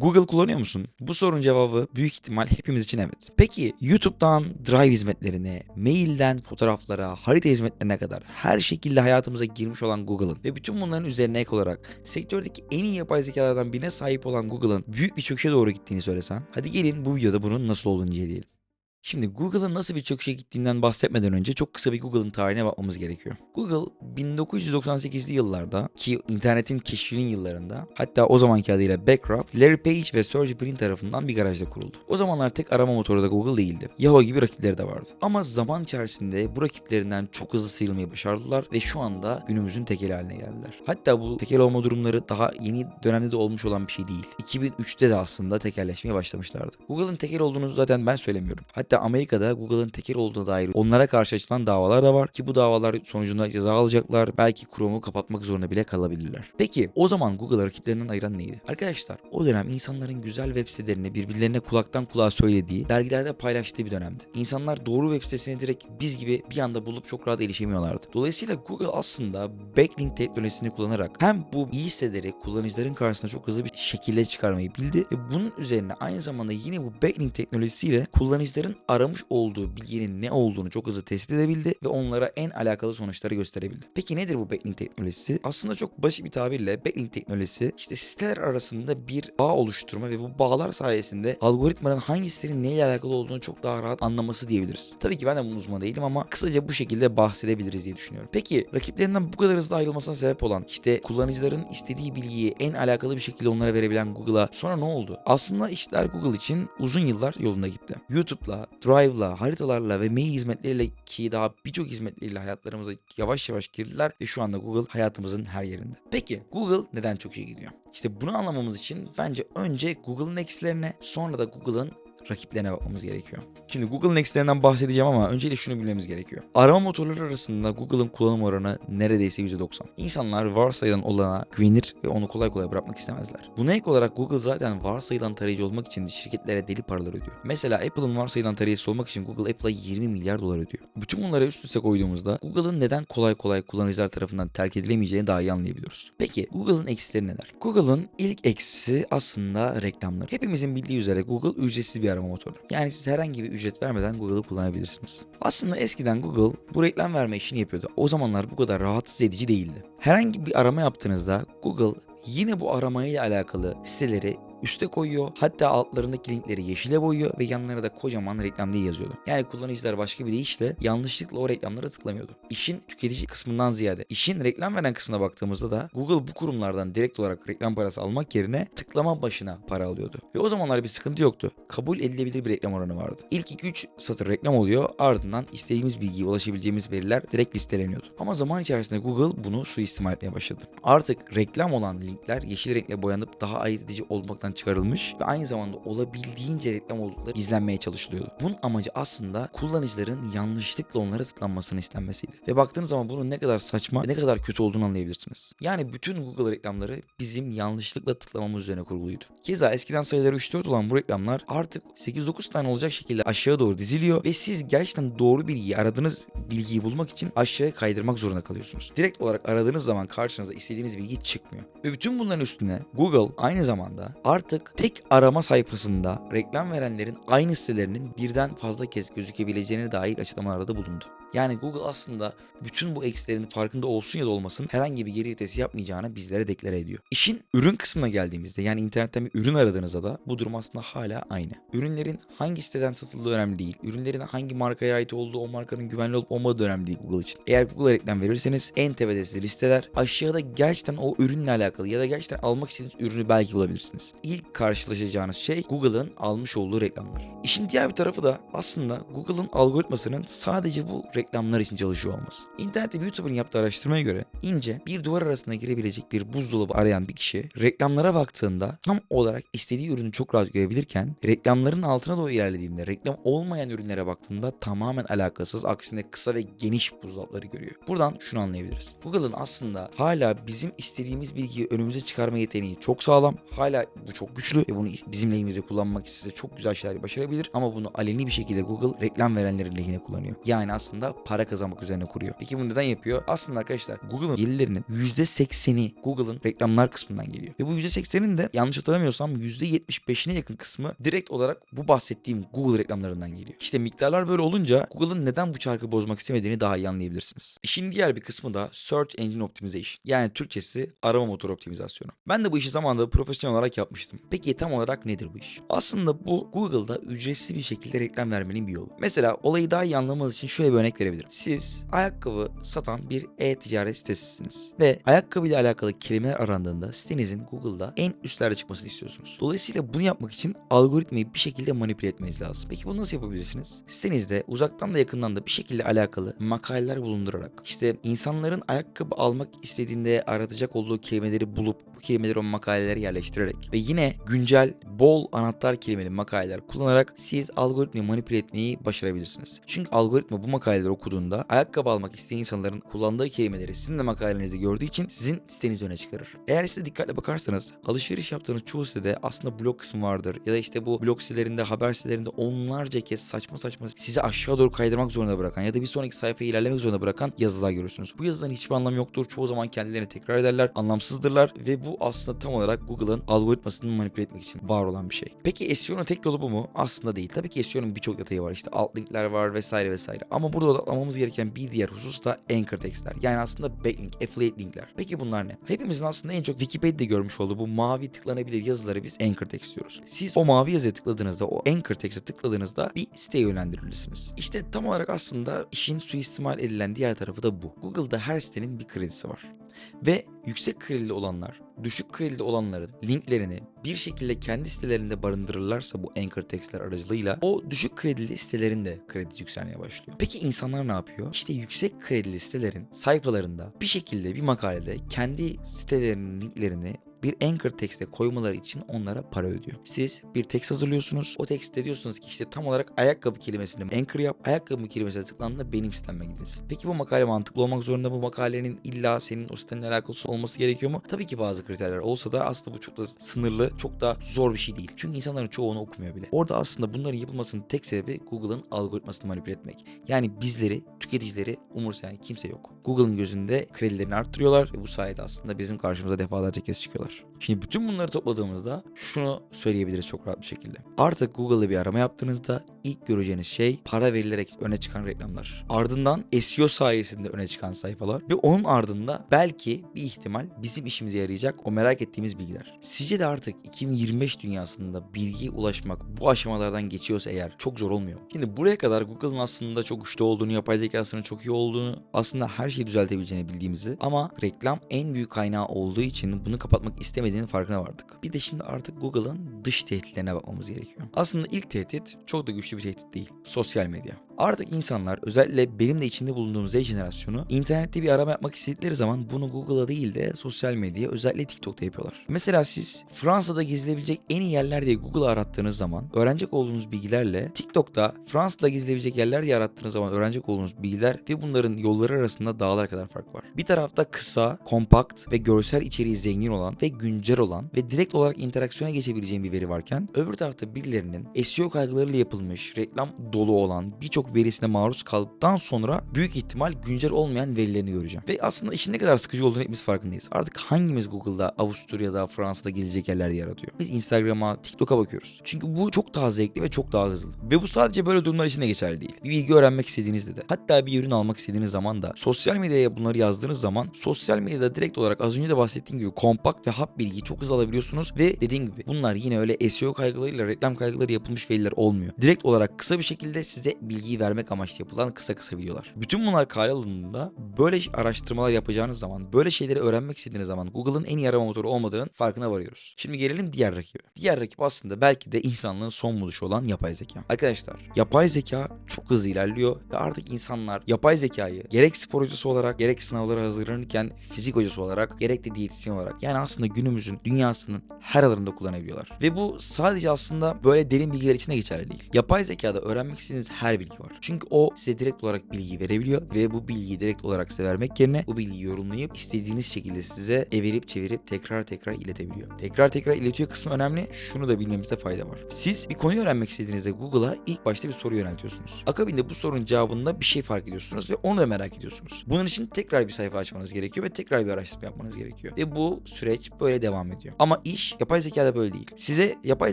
Google kullanıyor musun? Bu sorunun cevabı büyük ihtimal hepimiz için evet. Peki YouTube'dan Drive hizmetlerine, mailden fotoğraflara, harita hizmetlerine kadar her şekilde hayatımıza girmiş olan Google'ın ve bütün bunların üzerine ek olarak sektördeki en iyi yapay zekalardan birine sahip olan Google'ın büyük bir çöküşe doğru gittiğini söylesem. Hadi gelin bu videoda bunun nasıl olduğunu inceleyelim. Şimdi Google'ın nasıl bir çöküşe gittiğinden bahsetmeden önce çok kısa bir Google'ın tarihine bakmamız gerekiyor. Google 1998'li yıllarda ki internetin keşfinin yıllarında hatta o zamanki adıyla Backrub, Larry Page ve Sergey Brin tarafından bir garajda kuruldu. O zamanlar tek arama motoru da Google değildi. Yahoo gibi rakipleri de vardı. Ama zaman içerisinde bu rakiplerinden çok hızlı sıyrılmayı başardılar ve şu anda günümüzün tekeli haline geldiler. Hatta bu tekel olma durumları daha yeni dönemde de olmuş olan bir şey değil. 2003'te de aslında tekelleşmeye başlamışlardı. Google'ın tekel olduğunu zaten ben söylemiyorum. Hatta Amerika'da Google'ın tekel olduğuna dair onlara karşı açılan davalar da var ki bu davalar sonucunda ceza alacaklar. Belki Chrome'u kapatmak zorunda bile kalabilirler. Peki o zaman Google'ı rakiplerinden ayıran neydi? Arkadaşlar o dönem insanların güzel web sitelerini birbirlerine kulaktan kulağa söylediği, dergilerde paylaştığı bir dönemdi. İnsanlar doğru web sitesini direkt biz gibi bir anda bulup çok rahat erişemiyorlardı. Dolayısıyla Google aslında backlink teknolojisini kullanarak hem bu iyi siteleri kullanıcıların karşısına çok hızlı bir şekilde çıkarmayı bildi ve bunun üzerine aynı zamanda yine bu backlink teknolojisiyle kullanıcıların aramış olduğu bilginin ne olduğunu çok hızlı tespit edebildi ve onlara en alakalı sonuçları gösterebildi. Peki nedir bu backlink teknolojisi? Aslında çok basit bir tabirle backlink teknolojisi işte siteler arasında bir bağ oluşturma ve bu bağlar sayesinde algoritmanın hangi sitenin neyle alakalı olduğunu çok daha rahat anlaması diyebiliriz. Tabii ki ben de bunun uzmanı değilim ama kısaca bu şekilde bahsedebiliriz diye düşünüyorum. Peki rakiplerinden bu kadar hızlı ayrılmasına sebep olan işte kullanıcıların istediği bilgiyi en alakalı bir şekilde onlara verebilen Google'a sonra ne oldu? Aslında işler Google için uzun yıllar yolunda gitti. YouTube'la, Drive'la, haritalarla ve mail hizmetleriyle ki daha birçok hizmetleriyle hayatlarımıza yavaş yavaş girdiler ve şu anda Google hayatımızın her yerinde. Peki Google neden çok iyi gidiyor? İşte bunu anlamamız için bence önce Google'ın eksilerine sonra da Google'ın rakiplerine bakmamız gerekiyor. Şimdi Google'ın eksilerinden bahsedeceğim ama öncelikle şunu bilmemiz gerekiyor. Arama motorları arasında Google'ın kullanım oranı neredeyse %90. İnsanlar varsayılan olana güvenir ve onu kolay kolay bırakmak istemezler. Buna ek olarak Google zaten varsayılan tarayıcı olmak için şirketlere deli paralar ödüyor. Mesela Apple'ın varsayılan tarayıcısı olmak için Google Apple'a 20 milyar dolar ödüyor. Bütün bunları üst üste koyduğumuzda Google'ın neden kolay kolay kullanıcılar tarafından terk edilemeyeceğini daha iyi anlayabiliyoruz. Peki Google'ın eksileri neler? Google'ın ilk eksisi aslında reklamlar. Hepimizin bildiği üzere Google ücretsiz bir arama motoru. Yani siz herhangi bir ücret vermeden Google'ı kullanabilirsiniz. Aslında eskiden Google bu reklam verme işini yapıyordu. O zamanlar bu kadar rahatsız edici değildi. Herhangi bir arama yaptığınızda Google yine bu aramayla alakalı siteleri üste koyuyor. Hatta altlarındaki linkleri yeşile boyuyor ve yanlarına da kocaman reklam diye yazıyordu. Yani kullanıcılar başka bir deyişle yanlışlıkla o reklamlara tıklamıyordu. İşin tüketici kısmından ziyade işin reklam veren kısmına baktığımızda da Google bu kurumlardan direkt olarak reklam parası almak yerine tıklama başına para alıyordu. Ve o zamanlar bir sıkıntı yoktu. Kabul edilebilir bir reklam oranı vardı. İlk 2-3 satır reklam oluyor ardından istediğimiz bilgiye ulaşabileceğimiz veriler direkt listeleniyordu. Ama zaman içerisinde Google bunu suistimal etmeye başladı. Artık reklam olan linkler yeşil renkle boyanıp daha ayırt edici olmaktan çıkarılmış ve aynı zamanda olabildiğince reklam oldukları gizlenmeye çalışılıyordu. Bunun amacı aslında kullanıcıların yanlışlıkla onlara tıklanmasını istenmesiydi. Ve baktığınız zaman bunun ne kadar saçma ne kadar kötü olduğunu anlayabilirsiniz. Yani bütün Google reklamları bizim yanlışlıkla tıklamamız üzerine kuruluydu. Keza eskiden sayıları 3-4 olan bu reklamlar artık 8-9 tane olacak şekilde aşağı doğru diziliyor ve siz gerçekten doğru bilgiyi aradığınız bilgiyi bulmak için aşağıya kaydırmak zorunda kalıyorsunuz. Direkt olarak aradığınız zaman karşınıza istediğiniz bilgi çıkmıyor. Ve bütün bunların üstüne Google aynı zamanda artık tek arama sayfasında reklam verenlerin aynı sitelerinin birden fazla kez gözükebileceğine dair açıklamalarda bulundu. Yani Google aslında bütün bu eksilerin farkında olsun ya da olmasın herhangi bir geri vitesi yapmayacağını bizlere deklare ediyor. İşin ürün kısmına geldiğimizde yani internetten bir ürün aradığınızda da bu durum aslında hala aynı. Ürünlerin hangi siteden satıldığı önemli değil. Ürünlerin hangi markaya ait olduğu o markanın güvenli olup olmadığı önemli değil Google için. Eğer Google'a reklam verirseniz en tepede size listeler. Aşağıda gerçekten o ürünle alakalı ya da gerçekten almak istediğiniz ürünü belki bulabilirsiniz. İlk karşılaşacağınız şey Google'ın almış olduğu reklamlar. İşin diğer bir tarafı da aslında Google'ın algoritmasının sadece bu reklamlar için çalışıyor olması. İnternette bir YouTuber'ın yaptığı araştırmaya göre ince bir duvar arasına girebilecek bir buzdolabı arayan bir kişi reklamlara baktığında tam olarak istediği ürünü çok rahat görebilirken reklamların altına doğru ilerlediğinde reklam olmayan ürünlere baktığında tamamen alakasız aksine kısa ve geniş buzdolapları görüyor. Buradan şunu anlayabiliriz. Google'ın aslında hala bizim istediğimiz bilgiyi önümüze çıkarma yeteneği çok sağlam. Hala bu çok güçlü ve bunu bizim lehimize kullanmak istese çok güzel şeyler başarabilir ama bunu aleni bir şekilde Google reklam verenlerin lehine kullanıyor. Yani aslında aslında para kazanmak üzerine kuruyor. Peki bunu neden yapıyor? Aslında arkadaşlar Google'ın gelirlerinin %80'i Google'ın reklamlar kısmından geliyor. Ve bu %80'in de yanlış hatırlamıyorsam %75'ine yakın kısmı direkt olarak bu bahsettiğim Google reklamlarından geliyor. İşte miktarlar böyle olunca Google'ın neden bu çarkı bozmak istemediğini daha iyi anlayabilirsiniz. İşin diğer bir kısmı da Search Engine Optimization. Yani Türkçesi arama motoru optimizasyonu. Ben de bu işi zamanında profesyonel olarak yapmıştım. Peki tam olarak nedir bu iş? Aslında bu Google'da ücretsiz bir şekilde reklam vermenin bir yolu. Mesela olayı daha iyi anlamanız için şöyle bir örnek verebilirim. Siz ayakkabı satan bir e-ticaret sitesisiniz ve ayakkabı ile alakalı kelimeler arandığında sitenizin Google'da en üstlerde çıkmasını istiyorsunuz. Dolayısıyla bunu yapmak için algoritmayı bir şekilde manipüle etmeniz lazım. Peki bunu nasıl yapabilirsiniz? Sitenizde uzaktan da yakından da bir şekilde alakalı makaleler bulundurarak işte insanların ayakkabı almak istediğinde aratacak olduğu kelimeleri bulup bu kelimeleri o makalelere yerleştirerek ve yine güncel bol anahtar kelimeli makaleler kullanarak siz algoritmayı manipüle etmeyi başarabilirsiniz. Çünkü algoritma bu makaleleri okuduğunda ayakkabı almak isteyen insanların kullandığı kelimeleri sizin de makalenizde gördüğü için sizin sitenizi öne çıkarır. Eğer size dikkatle bakarsanız alışveriş yaptığınız çoğu sitede aslında blog kısmı vardır ya da işte bu blog sitelerinde haber sitelerinde onlarca kez saçma saçma sizi aşağı doğru kaydırmak zorunda bırakan ya da bir sonraki sayfaya ilerlemek zorunda bırakan yazılar görürsünüz. Bu yazıların hiçbir anlamı yoktur. Çoğu zaman kendilerini tekrar ederler, anlamsızdırlar ve bu aslında tam olarak Google'ın algoritmasını manipüle etmek için var olan bir şey. Peki SEO'nun tek yolu bu mu? Aslında değil. Tabii ki SEO'nun birçok detayı var. İşte alt linkler var vesaire vesaire. Ama burada odaklanmamız gereken bir diğer husus da anchor textler. Yani aslında backlink, affiliate linkler. Peki bunlar ne? Hepimizin aslında en çok Wikipedia'da görmüş olduğu bu mavi tıklanabilir yazıları biz anchor text diyoruz. Siz o mavi yazıya tıkladığınızda, o anchor text'e tıkladığınızda bir siteye yönlendirilirsiniz. İşte tam olarak aslında işin suistimal edilen diğer tarafı da bu. Google'da her sitenin bir kredisi var. Ve yüksek kredili olanlar, düşük kredili olanların linklerini bir şekilde kendi sitelerinde barındırırlarsa bu anchor textler aracılığıyla o düşük kredili sitelerin de kredi yükselmeye başlıyor. Peki insanlar ne yapıyor? İşte yüksek kredili sitelerin sayfalarında bir şekilde bir makalede kendi sitelerinin linklerini bir anchor text'e koymaları için onlara para ödüyor. Siz bir text hazırlıyorsunuz. O text'te diyorsunuz ki işte tam olarak ayakkabı kelimesini anchor yap. Ayakkabı kelimesine tıklandığında benim siteme gidilsin. Peki bu makale mantıklı olmak zorunda bu makalenin illa senin o sitenin alakası olması gerekiyor mu? Tabii ki bazı kriterler olsa da aslında bu çok da sınırlı, çok da zor bir şey değil. Çünkü insanların çoğu onu okumuyor bile. Orada aslında bunların yapılmasının tek sebebi Google'ın algoritmasını manipüle etmek. Yani bizleri, tüketicileri umursayan kimse yok. Google'ın gözünde kredilerini arttırıyorlar ve bu sayede aslında bizim karşımıza defalarca kez çıkıyorlar. Şimdi bütün bunları topladığımızda şunu söyleyebiliriz çok rahat bir şekilde. Artık Google'da bir arama yaptığınızda ilk göreceğiniz şey para verilerek öne çıkan reklamlar. Ardından SEO sayesinde öne çıkan sayfalar ve onun ardında belki bir ihtimal bizim işimize yarayacak o merak ettiğimiz bilgiler. Sizce de artık 2025 dünyasında bilgiye ulaşmak bu aşamalardan geçiyorsa eğer çok zor olmuyor. Şimdi buraya kadar Google'ın aslında çok güçlü olduğunu, yapay zekasının çok iyi olduğunu, aslında her şeyi düzeltebileceğini bildiğimizi ama reklam en büyük kaynağı olduğu için bunu kapatmak istemediğinin farkına vardık. Bir de şimdi artık Google'ın dış tehditlerine bakmamız gerekiyor. Aslında ilk tehdit çok da güçlü bir tehdit değil. Sosyal medya. Artık insanlar özellikle benim de içinde bulunduğum Z jenerasyonu internette bir arama yapmak istedikleri zaman bunu Google'a değil de sosyal medyaya özellikle TikTok'ta yapıyorlar. Mesela siz Fransa'da gezilebilecek en iyi yerler diye Google'a arattığınız zaman öğrenecek olduğunuz bilgilerle TikTok'ta Fransa'da gezilebilecek yerler diye arattığınız zaman öğrenecek olduğunuz bilgiler ve bunların yolları arasında dağlar kadar fark var. Bir tarafta kısa, kompakt ve görsel içeriği zengin olan ve güncel olan ve direkt olarak interaksiyona geçebileceğim bir veri varken öbür tarafta birilerinin SEO kaygılarıyla yapılmış, reklam dolu olan birçok verisine maruz kaldıktan sonra büyük ihtimal güncel olmayan verilerini göreceğim. Ve aslında işin ne kadar sıkıcı olduğunu hepimiz farkındayız. Artık hangimiz Google'da Avusturya'da, Fransa'da gelecek yerler yaratıyor? Biz Instagram'a, TikTok'a bakıyoruz. Çünkü bu çok daha zevkli ve çok daha hızlı. Ve bu sadece böyle durumlar için de geçerli değil. Bir bilgi öğrenmek istediğinizde de. Hatta bir ürün almak istediğiniz zaman da sosyal medyaya bunları yazdığınız zaman sosyal medyada direkt olarak az önce de bahsettiğim gibi kompakt ve hap bilgiyi çok hızlı alabiliyorsunuz ve dediğim gibi bunlar yine öyle SEO kaygılarıyla reklam kaygıları yapılmış veriler olmuyor. Direkt olarak kısa bir şekilde size bilgiyi vermek amaçlı yapılan kısa kısa videolar. Bütün bunlar kale alındığında böyle araştırmalar yapacağınız zaman, böyle şeyleri öğrenmek istediğiniz zaman Google'ın en iyi arama motoru olmadığının farkına varıyoruz. Şimdi gelelim diğer rakibe. Diğer rakip aslında belki de insanlığın son buluşu olan yapay zeka. Arkadaşlar yapay zeka çok hızlı ilerliyor ve artık insanlar yapay zekayı gerek spor hocası olarak gerek sınavlara hazırlanırken fizik hocası olarak gerek de diyetisyen olarak yani aslında günümüzün dünyasının her alanında kullanabiliyorlar. Ve bu sadece aslında böyle derin bilgiler için de geçerli değil. Yapay zekada öğrenmek istediğiniz her bilgi var. Var. Çünkü o size direkt olarak bilgi verebiliyor ve bu bilgiyi direkt olarak size vermek yerine bu bilgiyi yorumlayıp istediğiniz şekilde size evirip çevirip tekrar tekrar iletebiliyor. Tekrar tekrar iletiyor kısmı önemli. Şunu da bilmemizde fayda var. Siz bir konuyu öğrenmek istediğinizde Google'a ilk başta bir soru yöneltiyorsunuz. Akabinde bu sorunun cevabında bir şey fark ediyorsunuz ve onu da merak ediyorsunuz. Bunun için tekrar bir sayfa açmanız gerekiyor ve tekrar bir araştırma yapmanız gerekiyor. Ve bu süreç böyle devam ediyor. Ama iş yapay zekada böyle değil. Size yapay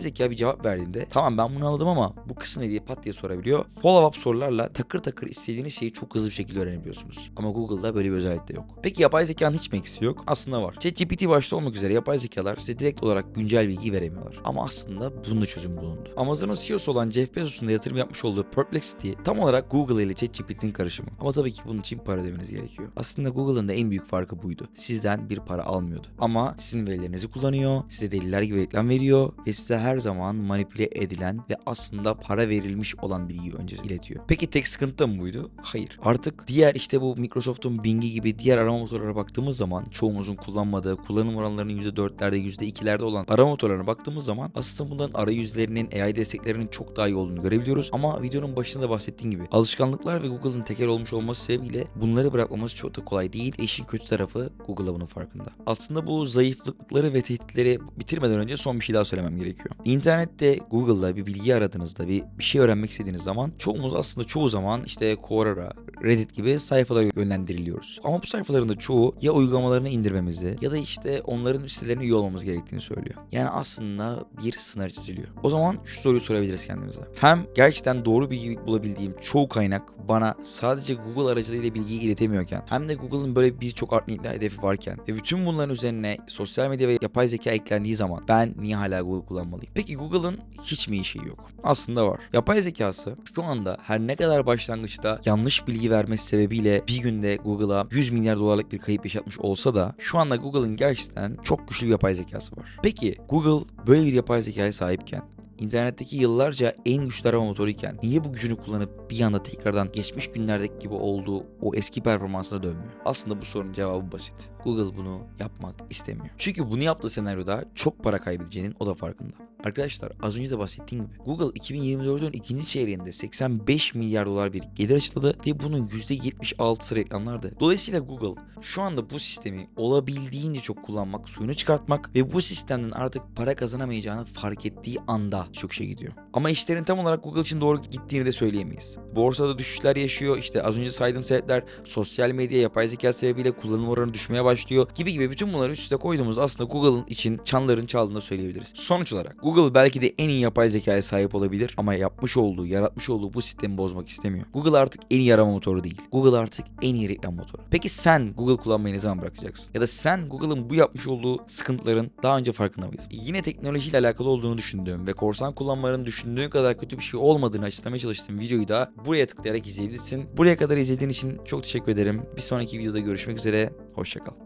zeka bir cevap verdiğinde tamam ben bunu anladım ama bu kısım ne diye pat diye sorabiliyor. Follow up sorularla takır takır istediğiniz şeyi çok hızlı bir şekilde öğrenebiliyorsunuz. Ama Google'da böyle bir özellik de yok. Peki yapay zekanın hiç mi eksiği yok? Aslında var. ChatGPT başta olmak üzere yapay zekalar size direkt olarak güncel bilgi veremiyorlar. Ama aslında bunun da çözüm bulundu. Amazon'un CEO'su olan Jeff Bezos'un da yatırım yapmış olduğu Perplexity tam olarak Google ile ChatGPT'nin karışımı. Ama tabii ki bunun için para ödemeniz gerekiyor. Aslında Google'ın da en büyük farkı buydu. Sizden bir para almıyordu. Ama sizin verilerinizi kullanıyor, size deliler gibi reklam veriyor ve size her zaman manipüle edilen ve aslında para verilmiş olan bilgiyi önce iletiyor. Peki tek sıkıntı da mı buydu? Hayır. Artık diğer işte bu Microsoft'un Bing'i gibi diğer arama motorlara baktığımız zaman çoğumuzun kullanmadığı, kullanım oranlarının %4'lerde, %2'lerde olan arama motorlarına baktığımız zaman aslında bunların arayüzlerinin, AI desteklerinin çok daha iyi olduğunu görebiliyoruz. Ama videonun başında da bahsettiğim gibi alışkanlıklar ve Google'ın tekel olmuş olması sebebiyle bunları bırakmamız çok da kolay değil. E işin kötü tarafı Google'a bunun farkında. Aslında bu zayıflıkları ve tehditleri bitirmeden önce son bir şey daha söylemem gerekiyor. İnternette Google'da bir bilgi aradığınızda bir, bir şey öğrenmek istediğiniz zaman çoğumuz aslında çoğu zaman işte Quora, Reddit gibi sayfalara yönlendiriliyoruz. Ama bu sayfaların da çoğu ya uygulamalarını indirmemizi ya da işte onların sitelerine üye olmamız gerektiğini söylüyor. Yani aslında bir sınır çiziliyor. O zaman şu soruyu sorabiliriz kendimize. Hem gerçekten doğru bilgi bulabildiğim çoğu kaynak bana sadece Google aracılığıyla bilgiyi iletemiyorken hem de Google'ın böyle birçok art niyetli hedefi varken ve bütün bunların üzerine sosyal medya ve yapay zeka eklendiği zaman ben niye hala Google kullanmalıyım? Peki Google'ın hiç mi işi yok? Aslında var. Yapay zekası şu anda her ne kadar başlangıçta yanlış bilgi vermesi sebebiyle bir günde Google'a 100 milyar dolarlık bir kayıp yaşatmış olsa da şu anda Google'ın gerçekten çok güçlü bir yapay zekası var. Peki Google böyle bir yapay zekaya sahipken İnternetteki yıllarca en güçlü arama motoruyken niye bu gücünü kullanıp bir anda tekrardan geçmiş günlerdeki gibi olduğu o eski performansına dönmüyor? Aslında bu sorunun cevabı basit. Google bunu yapmak istemiyor. Çünkü bunu yaptığı senaryoda çok para kaybedeceğinin o da farkında. Arkadaşlar az önce de bahsettiğim gibi Google 2024'ün ikinci çeyreğinde 85 milyar dolar bir gelir açıkladı ve bunun %76'sı reklamlardı. Dolayısıyla Google şu anda bu sistemi olabildiğince çok kullanmak, suyunu çıkartmak ve bu sistemden artık para kazanamayacağını fark ettiği anda çok şey gidiyor. Ama işlerin tam olarak Google için doğru gittiğini de söyleyemeyiz. Borsada düşüşler yaşıyor. İşte az önce saydığım sebepler sosyal medya, yapay zeka sebebiyle kullanım oranı düşmeye başlıyor gibi gibi bütün bunları üst üste koyduğumuz aslında Google'ın için çanların çaldığını söyleyebiliriz. Sonuç olarak Google belki de en iyi yapay zekaya sahip olabilir ama yapmış olduğu, yaratmış olduğu bu sistemi bozmak istemiyor. Google artık en iyi arama motoru değil. Google artık en iyi reklam motoru. Peki sen Google kullanmayı ne zaman bırakacaksın? Ya da sen Google'ın bu yapmış olduğu sıkıntıların daha önce farkında mıyız? Yine teknolojiyle alakalı olduğunu düşündüğüm ve korsan kullanmaların düşündüğün kadar kötü bir şey olmadığını açıklamaya çalıştığım videoyu da buraya tıklayarak izleyebilirsin. Buraya kadar izlediğin için çok teşekkür ederim. Bir sonraki videoda görüşmek üzere. Hoşçakal.